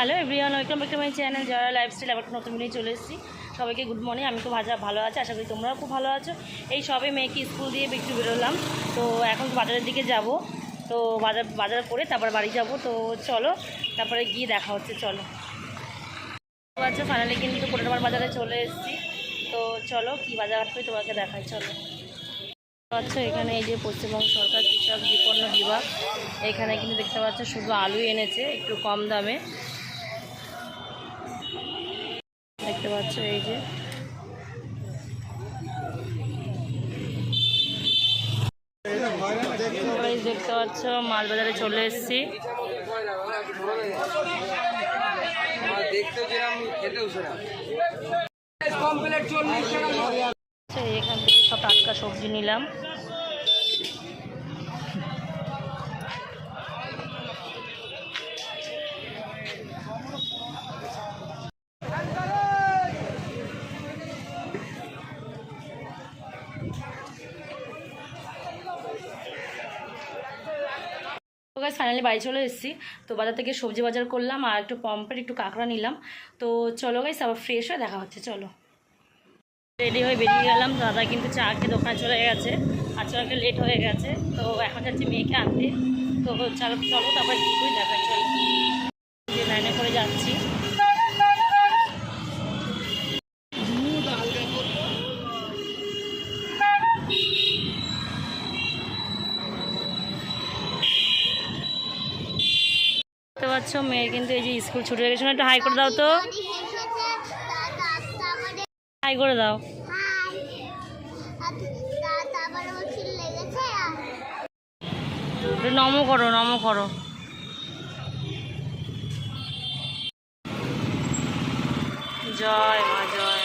Hello everyone welcome back to my channel যারা lifestyle আবার নতুন নিয়ে চলে এসেছি। সবাইকে গুড মর্নিং আমি খুব ভাজা ভালো আছি, আশা করি তোমরাও খুব ভালো আছো। এই সবে মেয়েকে স্কুল দিয়ে একটু বেরোলাম, তো এখন বাজারের দিকে যাব। তো বাজার বাজার করে তারপর বাড়ি যাব, তো চলো, তারপরে গিয়ে দেখা হচ্ছে, চলো। আচ্ছা ফাইনালি কিন্তু কোটারমার বাজারে চলে এসেছি। তো চলো, কি বাজার হাট তোমাকে দেখাই, চলো। আচ্ছা এখানে এই যে পশ্চিমবঙ্গ সরকার কৃষক বিপন্ন বিভাগ, এখানে কিন্তু দেখতে পাচ্ছ শুধু আলু এনেছে, একটু কম দামে। দেখতে পাচ্ছ এই যে। দেখতে পাচ্ছ মাছ বাজারে চলে এসেছি। আচ্ছা, এখান থেকে সব টাটকা সবজি নিলাম। গাছ ফাইনালি বাড়ি চলে এসেছি। তো বাজার থেকে সবজি বাজার করলাম আর একটু পম্পের, একটু কাঁকড়া নিলাম। তো চলো গাইস আবার ফ্রেশ হয়ে দেখা হচ্ছে, চলো। রেডি হয়ে বেরিয়ে গেলাম, দাদা কিন্তু চা খেয়ে দোকানে চলে গেছে। আর চলো একটু লেট হয়ে গেছে, তো এখন যাচ্ছি মেয়েকে আনতে। তো চলো চলো তারপর কী দেখা চলো। লাইনে করে যাচ্ছি। দেখতে পাচ্ছ মেয়ের কিন্তু এই যে স্কুল ছুটে গেছে। একটু হাই করে দাও তো। হাই করে দাও। নমো করো নমো করো। জয় মা, জয়।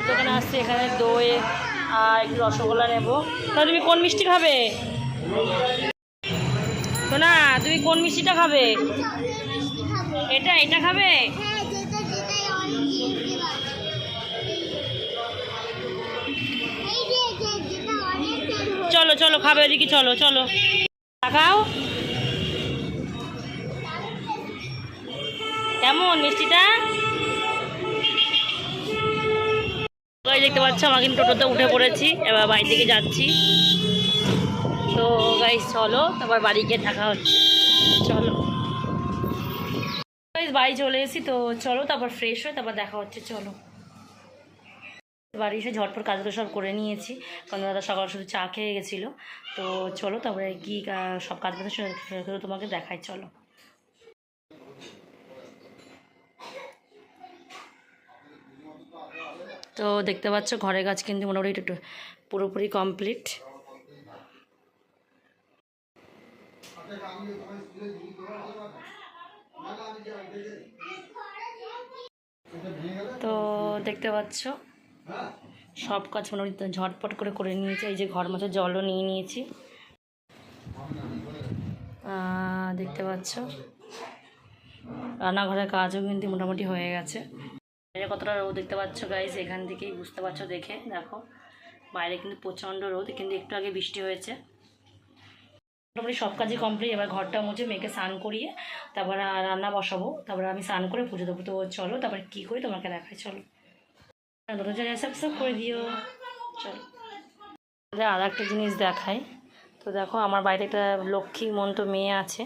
দোকানে আসছি, এখানে দই আর একটু রসগোল্লা নেব। তাহলে তুমি কোন মিষ্টি খাবে? না তুমি কোন মিষ্টিটা খাবে? এটা এটা খাবে? চলো চলো, খাবে ওদিকে, চলো চলো। তাকাও কেমন মিষ্টিটা? দেখতে পাচ্ছ আমাকে টোটোতে উঠে পড়েছি, এবার বাড়ির দিকে যাচ্ছি। তো গাইস চলো তারপর বাড়ি গিয়ে দেখা হচ্ছে। চলো। গাইস বাড়ি চলে এসেছি তো, চলো তারপর ফ্রেশ হয়ে তারপর দেখা হচ্ছে, চলো। বাড়ি এসে ঝটপট কাজগুলো সব করে নিয়েছি, কারণ দাদা সকাল শুধু চা খেয়ে গেছিল। তো চলো তারপরে কি সব কাজ বাজ তোমাকে দেখাই, চলো। তো দেখতে পাচ্ছ, ঘরের কাজ কিন্তু মোটামুটি একটু পুরোপুরি কমপ্লিট তো দেখতে পাচ্ছ? সব কাজ মোটামুটি ঝটপট করে করে নিয়েছি। এই যে ঘর মাঝে জলও নিয়ে নিয়েছি। দেখতে পাচ্ছ? রান্নাঘরের কাজও কিন্তু মোটামুটি হয়ে গেছে। কতটা রোদ দেখতে পাচ্ছ গাইজ এখান থেকেই বুঝতে পারছ দেখে। দেখো, বাইরে কিন্তু প্রচণ্ড রোদ, কিন্তু একটু আগে বৃষ্টি হয়েছে। মোটামুটি সব কাজই কমপ্লিট এবার ঘরটা মুছে মেয়েকে স্নান করিয়ে তারপর রান্না বসাবো, তারপর আমি স্নান করে পুজো দেবো। তো চলো, তারপর কী করি তোমাকে দেখাই, চলো। দুটো জায়গায় সাবস্ক্রাইব করে দিও। চলো। আর একটা জিনিস দেখাই। তো দেখো, আমার বাড়িতে একটা লক্ষ্মী মন্ত মেয়ে আছে।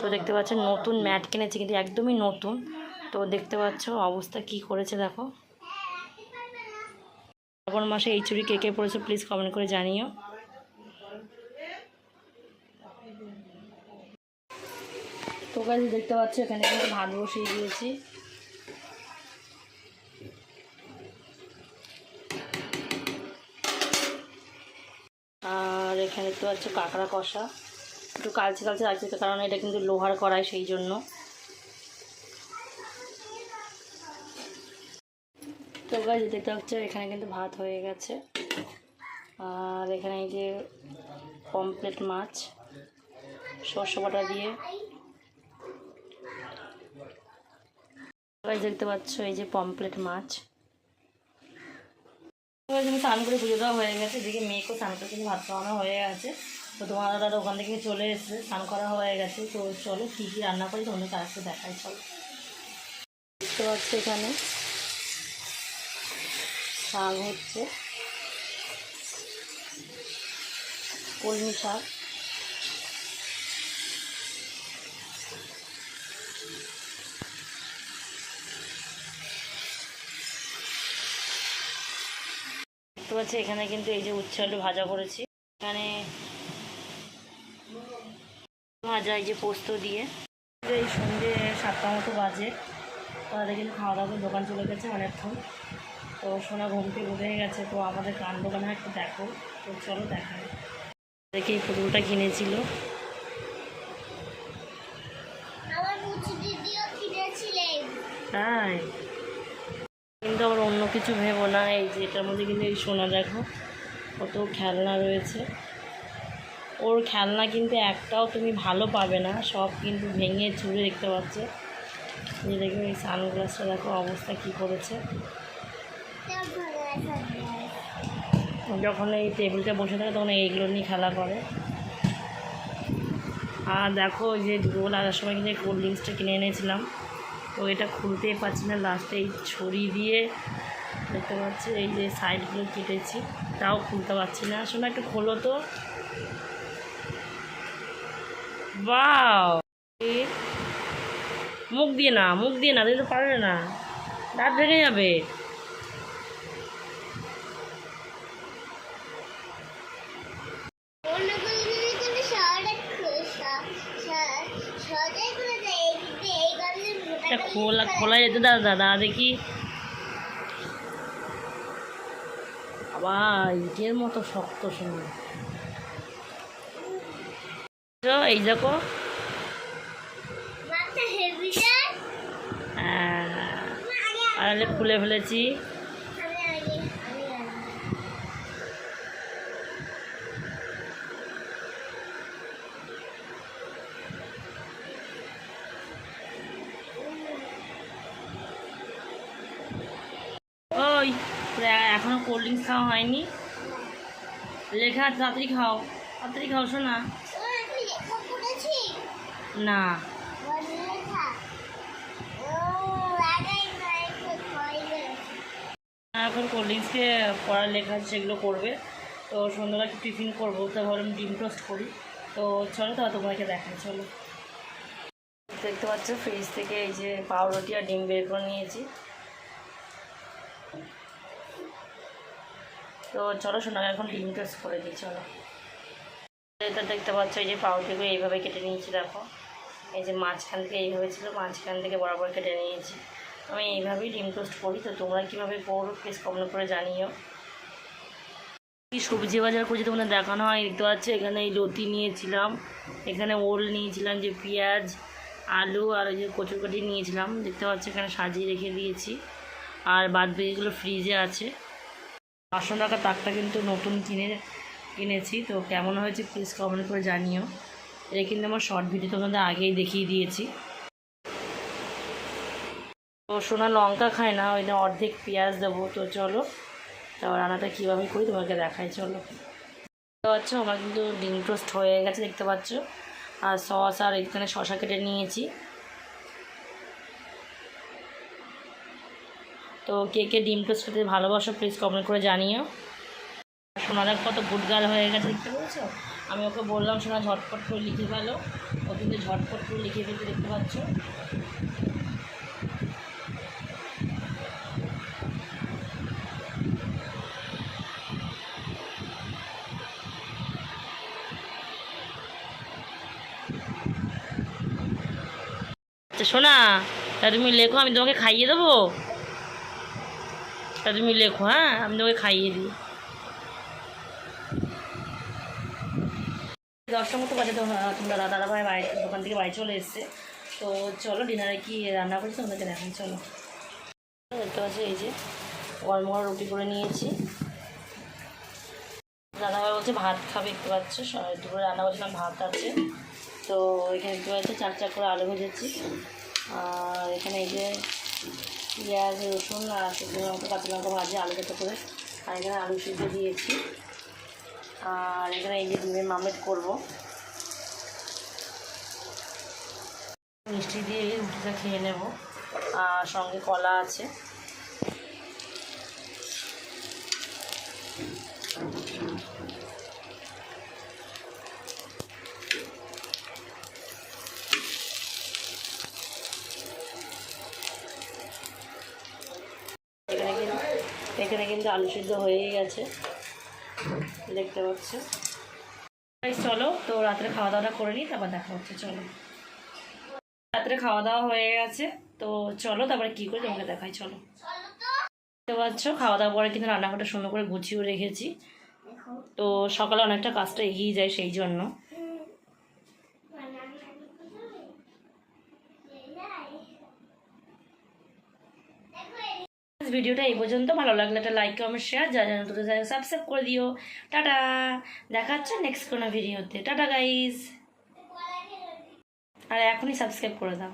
তো দেখতে পাচ্ছ, নতুন ম্যাট কিনেছে, কিন্তু একদমই নতুন। তো দেখতে পাচ্ছ, অবস্থা কি করেছে দেখো। শ্রাবণ মাসে এই চুরি কে কে পড়েছে প্লিজ কমেন্ট করে জানিও। তো গাছ দেখতে পাচ্ছ, এখানে কিন্তু ভাত বসিয়ে দিয়েছি। আর এখানে তো আছে কাঁকড়া কষা। একটু কালচে কালচে লাগছে কারণ এটা কিন্তু লোহার করায় সেই জন্য। তো গাছ দেখতে পাচ্ছ, এখানে কিন্তু ভাত হয়ে গেছে। আর এখানে এই যে পমপ্লেট মাছ, সর্ষে বাটা দিয়ে। দেখতে পাচ্ছ এই যে পমপ্লেট মাছ। স্নান করে পুজো দেওয়া হয়ে গেছে, এদিকে মেয়েকেও স্নান করে কিন্তু ভাত খাওয়ানো হয়ে গেছে। তো তোমার দাদা ওখান থেকে চলে এসেছে, স্নান করা হয়ে গেছে। তো চলো কী কী রান্না করি তোমাদের তার দেখাই, চলো। দেখতে পাচ্ছি এখানে শাক হচ্ছে। কলমি শাক। দেখতে পাচ্ছি এখানে কিন্তু এই যে উচ্ছে আলু ভাজা করেছি। এখানে ভাজা এই যে পোস্ত দিয়ে। এই সন্ধ্যে সাতটা মতো বাজে। তাদের কিন্তু খাওয়া দাওয়া করে দোকান চলে গেছে অনেকক্ষণ। তো সোনা ঘুম থেকে উঠে গেছে তো আমাদের কান দোকানে একটু দেখো। তো চলো দেখাই। দেখে এই পুতুলটা কিনেছিল। তাই? কিন্তু আবার অন্য কিছু ভেবো না। এই যে এটার মধ্যে কিন্তু এই সোনা দেখো, কত খেলনা রয়েছে। ওর খেলনা কিন্তু একটাও তুমি ভালো পাবে না, সব কিন্তু ভেঙে চুরে দেখতে পাচ্ছ। যে দেখো, এই সানগ্লাসটা দেখো, অবস্থা কী করেছে। যখন এই টেবিলটা বসে থাকে, তখন এইগুলো নিয়ে খেলা করে। আর দেখো ওই যে দুপুরবেলা আসার সময় কিন্তু কোল্ড ড্রিঙ্কসটা কিনে এনেছিলাম। তো এটা খুলতেই পারছি না লাস্টে এই ছড়ি দিয়ে দেখতে পাচ্ছি, এই যে সাইডগুলো কেটেছি, তাও খুলতে পারছি না। শোনা একটু খোলো তো। বাও মুখ দিয়ে না, মুখ দিয়ে না দিতে তো পারবে না। দাঁত ভেঙে যাবে অন্যগুলো যদি কোনো শহরে সহজে করে দেয় কিন্তু এই গাছের মোটা এটা খোলা খোলা যেতে দাদা দাদা দেখি আবার ইটের মতো শক্ত শুনে এই দেখো আড়ালে খুলে ফেলেছি আমি আগে আমি আগে ওই তোর এখনও কোল্ড ড্রিঙ্কস খাওয়া হয়নি। লেখা তাড়াতাড়ি খাও। তাড়াতাড়ি খাও, শোনা। না। এখন কোল্ড ড্রিঙ্কসকে পড়ার লেখা সেগুলো করবে। তো সন্ধ্যাবেলা একটু টিফিন করব, তো ভাবলাম ডিম টোস্ট করি। তো চলো তো তোমাকে দেখাই, চলো। দেখতে পাচ্ছ ফ্রিজ থেকে এই যে পাউরুটি আর ডিম বের করে নিয়েছি। তো চলো শোনা এখন ডিম টোস্ট করে দিই, চলো। এটা দেখতে পাচ্ছ, এই যে পাউরুটিগুলো এইভাবে কেটে নিয়েছি, দেখো। এই যে মাঝখান থেকে এইভাবে ছিল, মাঝখান থেকে বরাবর কেটে নিয়েছি। আমি এইভাবেই ডিম টোস্ট করি, তো তোমরা কীভাবে করো প্লিজ কমেন্ট করে জানিও। সবজি বাজার করছি তোমাদের দেখানো হয়, দেখতে পাচ্ছ, এখানে এই লতি নিয়েছিলাম, এখানে ওল নিয়েছিলাম, যে পেঁয়াজ, আলু আর ওই যে কচুরকাটি নিয়েছিলাম, দেখতে পাচ্ছ, এখানে সাজিয়ে রেখে দিয়েছি। আর বাদ বাকিগুলো ফ্রিজে আছে। পাঁচশো টাকা তাকটা কিন্তু নতুন কিনে, কিনেছি, তো কেমন হয়েছে প্লিজ কমেন্ট করে জানিও। এটা কিন্তু আমার শর্ট ভিডিও তোমাদের আগেই দেখিয়ে দিয়েছি। তো সোনা লঙ্কা খায় না, ওই অর্ধেক পেঁয়াজ দেবো, তো চলো। তারপর রান্নাটা কীভাবে করি তোমাকে দেখাই, চলো। দেখতে পাচ্ছ, আমার কিন্তু ডিম টোস্ট হয়ে গেছে, দেখতে পাচ্ছ। আর সস আর এখানে শশা কেটে নিয়েছি। তো কে কে ডিম টোস্ট খেতে ভালোবাসো প্লিজ কমেন্ট করে জানিও। সোনাদা কত গুটগাল হয়ে গেছে, দেখতে পেয়েছ? আমি ওকে বললাম, সোনা ঝটপট করে লিখে ফেলো। ও কিন্তু ঝটপট করে লিখে ফেলতে দেখতে পাচ্ছ। শোনা তা তুমি লেখো, আমি তোমাকে খাইয়ে দেবো? তা তুমি লেখো হ্যাঁ? আমি তোকে খাইয়ে দিই। দশটার মতো বাজে তোমরা দাদা ভাই বাড়ি, দোকান থেকে বাড়ি চলে এসছে। তো চলো, ডিনারে কি রান্না করেছি তোমাদেরকে দেখাই, চলো। দেখতে পাচ্ছি এই যে, গরম গরম রুটি করে নিয়েছি। দাদাভাই বলছে ভাত খাবে, দেখতে পাচ্ছ? দুপুরে রান্না করছিলাম, ভাত আছে। তো এখানে দেখতে পাচ্ছি, চার চার করে আলু ভেজেছি। আর এখানে এই যে পেঁয়াজ, রসুন আর শুকনো লঙ্কা, কাঁচা লঙ্কা ভাজি, আলু কেটে করে আর এখানে আলু সিদ্ধ দিয়েছি। আর এখানে এই যে ডিমের মামলেট করব। মিষ্টি দিয়ে রুটিটা খেয়ে নেব। আর সঙ্গে কলা আছে এখানে কিন্তু এখানে কিন্তু আলু সিদ্ধ হয়েই গেছে। দেখতে পাচ্ছ? চলো, তো রাত্রে খাওয়া দাওয়াটা করে নিই, তারপর দেখা হচ্ছে, চলো। রাত্রে খাওয়া দাওয়া হয়ে গেছে, তো চলো, তারপরে কী করে তোমাকে দেখাই, চলো। দেখতে পাচ্ছ খাওয়া দাওয়া পরে কিন্তু রান্নাঘরটা সুন্দর করে গুছিয়েও রেখেছি। তো সকালে অনেকটা কাজটা এগিয়ে যায় সেই জন্য। ভিডিওটা এই পর্যন্ত। ভালো লাগলে একটা লাইক কমেন্ট শেয়ার যা জানো তো সাবস্ক্রাইব করে দিও। টাটা! দেখা হচ্ছে নেক্সট কোনো ভিডিওতে। টাটা গাইজ আর এখনই সাবস্ক্রাইব করে দাও।